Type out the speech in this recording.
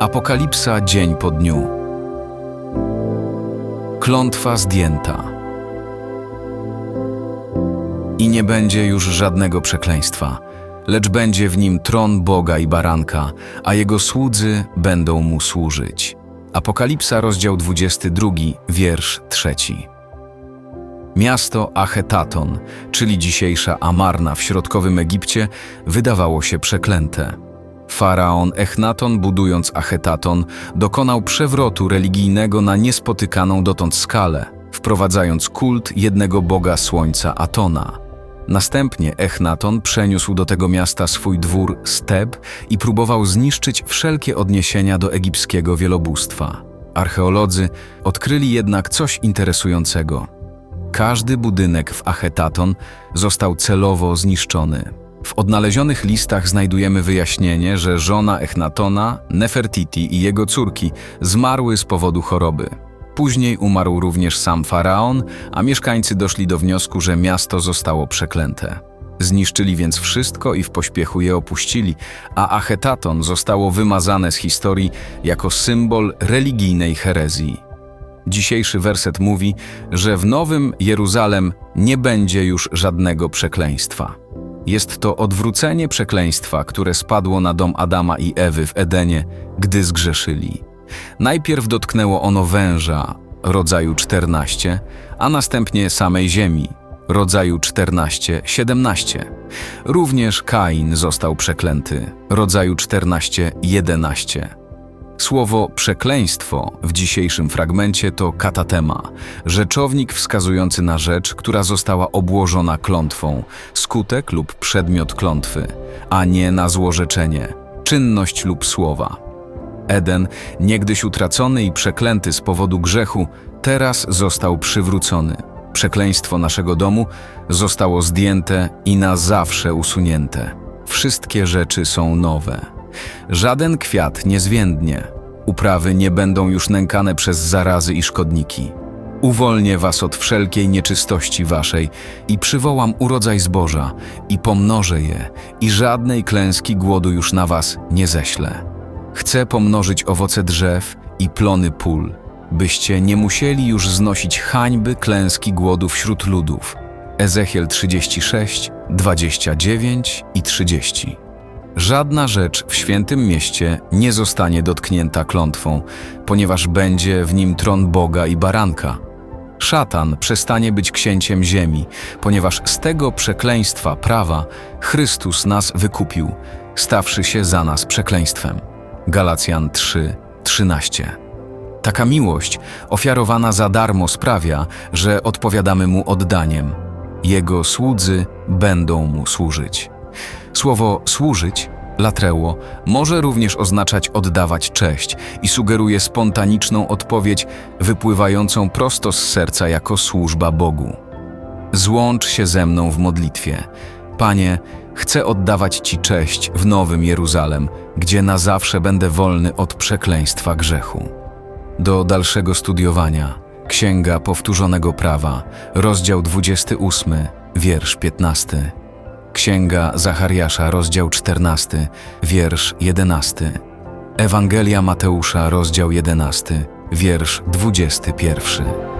Apokalipsa dzień po dniu. Klątwa zdjęta. I nie będzie już żadnego przekleństwa, lecz będzie w nim tron Boga i Baranka, a jego słudzy będą mu służyć. Apokalipsa, rozdział 22, wiersz 3. Miasto Achetaton, czyli dzisiejsza Amarna w środkowym Egipcie, wydawało się przeklęte. Faraon Echnaton, budując Achetaton, dokonał przewrotu religijnego na niespotykaną dotąd skalę, wprowadzając kult jednego boga słońca Atona. Następnie Echnaton przeniósł do tego miasta swój dwór Steb i próbował zniszczyć wszelkie odniesienia do egipskiego wielobóstwa. Archeolodzy odkryli jednak coś interesującego. Każdy budynek w Achetaton został celowo zniszczony. W odnalezionych listach znajdujemy wyjaśnienie, że żona Echnatona, Nefertiti i jego córki zmarły z powodu choroby. Później umarł również sam faraon, a mieszkańcy doszli do wniosku, że miasto zostało przeklęte. Zniszczyli więc wszystko i w pośpiechu je opuścili, a Achetaton zostało wymazane z historii jako symbol religijnej herezji. Dzisiejszy werset mówi, że w Nowym Jeruzalem nie będzie już żadnego przekleństwa. Jest to odwrócenie przekleństwa, które spadło na dom Adama i Ewy w Edenie, gdy zgrzeszyli. Najpierw dotknęło ono węża, rodzaju 14, a następnie samej ziemi, rodzaju 14-17. Również Kain został przeklęty, rodzaju 14-11. Słowo przekleństwo w dzisiejszym fragmencie to katatema, rzeczownik wskazujący na rzecz, która została obłożona klątwą, skutek lub przedmiot klątwy, a nie na złorzeczenie, czynność lub słowa. Eden, niegdyś utracony i przeklęty z powodu grzechu, teraz został przywrócony. Przekleństwo naszego domu zostało zdjęte i na zawsze usunięte. Wszystkie rzeczy są nowe. Żaden kwiat nie zwiędnie. Uprawy nie będą już nękane przez zarazy i szkodniki. Uwolnię was od wszelkiej nieczystości waszej i przywołam urodzaj zboża i pomnożę je i żadnej klęski głodu już na was nie ześlę. Chcę pomnożyć owoce drzew i plony pól, byście nie musieli już znosić hańby klęski głodu wśród ludów. Ezechiel 36, 29 i 30. Żadna rzecz w świętym mieście nie zostanie dotknięta klątwą, ponieważ będzie w nim tron Boga i baranka. Szatan przestanie być księciem ziemi, ponieważ z tego przekleństwa prawa Chrystus nas wykupił, stawszy się za nas przekleństwem. Galacjan 3, 13. Taka miłość, ofiarowana za darmo, sprawia, że odpowiadamy mu oddaniem. Jego słudzy będą mu służyć. Słowo służyć, latreuo, może również oznaczać oddawać cześć i sugeruje spontaniczną odpowiedź wypływającą prosto z serca jako służba Bogu. Złącz się ze mną w modlitwie. Panie, chcę oddawać Ci cześć w Nowym Jeruzalem, gdzie na zawsze będę wolny od przekleństwa grzechu. Do dalszego studiowania Księga Powtórzonego Prawa, rozdział 28, wiersz 15. Księga Zachariasza, rozdział 14, wiersz 11. Ewangelia Mateusza, rozdział 11, wiersz 21.